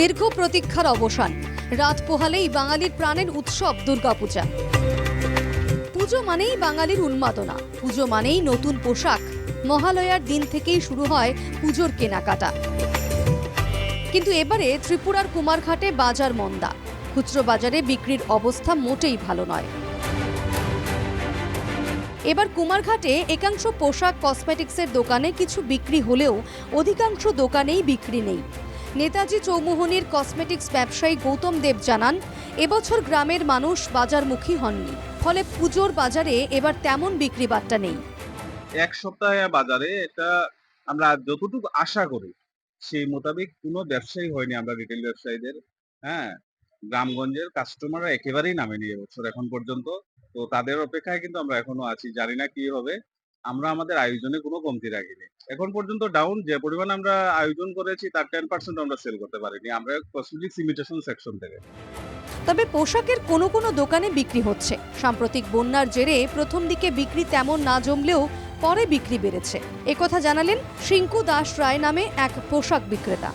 দীর্ঘ প্রতীক্ষার অবসান। রাত পোহালেই বাঙালির প্রাণের উৎসব দুর্গাপূজা। পুজো মানেই বাঙালির উন্মাদনা। পুজো মানেই নতুন পোশাক। মহালয়ার দিন থেকেই শুরু হয় পুজোর কেনাকাটা। কিন্তু এবারে ত্রিপুরার কুমারঘাটে বাজার মন্দা। খুচরো বাজারে বিক্রির অবস্থা মোটেই ভালো নয়। এবার কুমারঘাটে একাংশ পোশাক কসমেটিক্সের দোকানে কিছু বিক্রি হলেও অধিকাংশ দোকানেই বিক্রি নেই। নেতাজি চৌমুহনীর কসমেটিক্স ব্যবসায়ী গৌতম দেব জানান, এবছর গ্রামের মানুষ বাজারমুখী হননি, ফলে পুজোর বাজারে এবার তেমন বিক্রি বাট্টা নেই। এক সপ্তাহে বাজারে এটা আমরা যতটুকু আশা করি, সেই মোতাবেক কোনো ব্যবসায়ী হয়নি আমরা রিটেল ব্যবসায়ীদের হ্যাঁ? গ্রামগঞ্জের কাস্টমাররা একেবারেই নামেনি এবছর, এখন পর্যন্ত। তো তাদের অপেক্ষায় কিন্তু আমরা এখনও আছি, জানি না কি হবে। আমরা আমাদের আয়োজনে কোনো কমতি রাখিনি। এখন পর্যন্ত ডাউন যে পরিমাণ আমরা আয়োজন করেছি তার টেন পার্সেন্ট আমরা সেল করতে পারিনি। আমরা কসমেটিক্স ইমিটেশন সেকশন থেকে। তবে পোশাকের কোনো কোনো দোকানে বিক্রি হচ্ছে। সাম্প্রতিক বন্যার জেরে প্রথম দিকে বিক্রি তেমন না জমলেও পরে বিক্রি বেড়েছে। একথা জানালেন শিঙ্কু দাস রায় নামে এক পোশাক বিক্রেতা।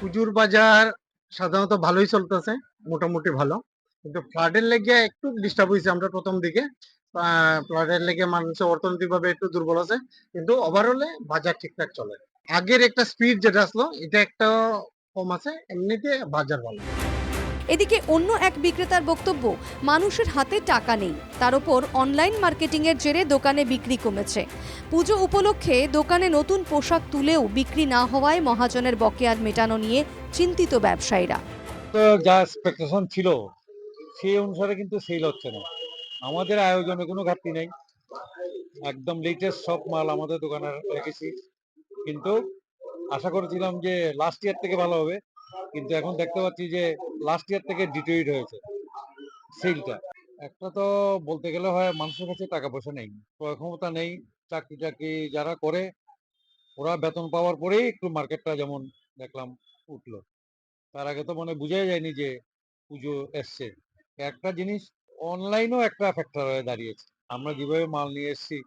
পুজোর বাজার সাধারণত ভালোই চলতেছে মোটামুটি ভালো। কিন্তু ফ্লাডের লেগে একটু ডিস্টার্ব হয়েছে আমরা প্রথম দিকে। ফ্লাডের লেগে মানুষের অর্থনৈতিকভাবে একটু দুর্বল আছে কিন্তু ওভারঅলে বাজার ঠিকঠাক চলে। আগের একটা স্পিড যেটা আসলো এটা একটা কম আছে এমনিতে বাজার ভালো। এদিকে অন্য এক বিক্রেতার বক্তব্য মানুষের হাতে টাকা নেই তার উপর অনলাইন মার্কেটিংয়ের জেরে দোকানে বিক্রি কমেছে। পুজো উপলক্ষে দোকানে নতুন পোশাক তুলেও বিক্রি না হওয়ায় মহাজনের বকেয়ার মেটানো নিয়ে চিন্তিত ব্যবসায়ীরা। তো যা এক্সপেকটেশন ছিল সেই অনুসারে কিন্তু সেল হচ্ছে না। আমাদের আয়োজনে কোনো ঘাটতি নেই। একদম লেটেস্ট সব মাল আমাদের দোকানে রেখেছি। কিন্তু আশা করেছিলাম যে লাস্ট ইয়ার থেকে ভালো হবে। কিন্তু এখন দেখতে পাচ্ছি যে লাস্ট ইয়ার থেকে ডিটোইড হয়েছে সেলটা একটা তো বলতে গেলে হয় মানুষের কাছে টাকা পয়সা নেই ক্রয় ক্ষমতা নেই চাকরি টাকরি যারা করে, ওরা বেতন পাওয়ার পরেই একটু মার্কেটটা যেমন দেখলাম উঠল। তার আগে তো মানে বোঝাই যায়নি যে পুজো এসছে। একটা জিনিস অনলাইনও একটা ফ্যাক্টর হয়ে দাঁড়িয়েছে। আমরা যেভাবে মাল নিয়ে এসেছি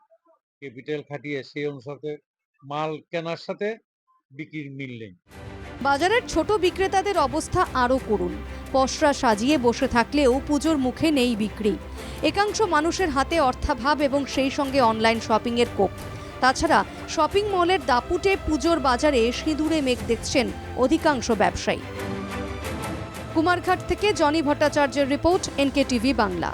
ক্যাপিটাল খাটিয়ে, সেই অনুসারে মাল কেনার সাথে বিক্রির মিল নেই। বাজারের ছোট বিক্রেতাদের অবস্থা আরও করুন। পসরা সাজিয়ে বসে থাকলেও পুজোর মুখে নেই বিক্রি। একাংশ মানুষের হাতে অর্থাভাব এবং সেই সঙ্গে অনলাইন শপিংয়ের কোপ। তাছাড়া শপিং মলের দাপুটে পুজোর বাজারে সিঁদুরে মেঘ দেখছেন অধিকাংশ ব্যবসায়ী। কুমারঘাট থেকে জনি ভট্টাচার্যের রিপোর্ট এনকে টিভি বাংলা।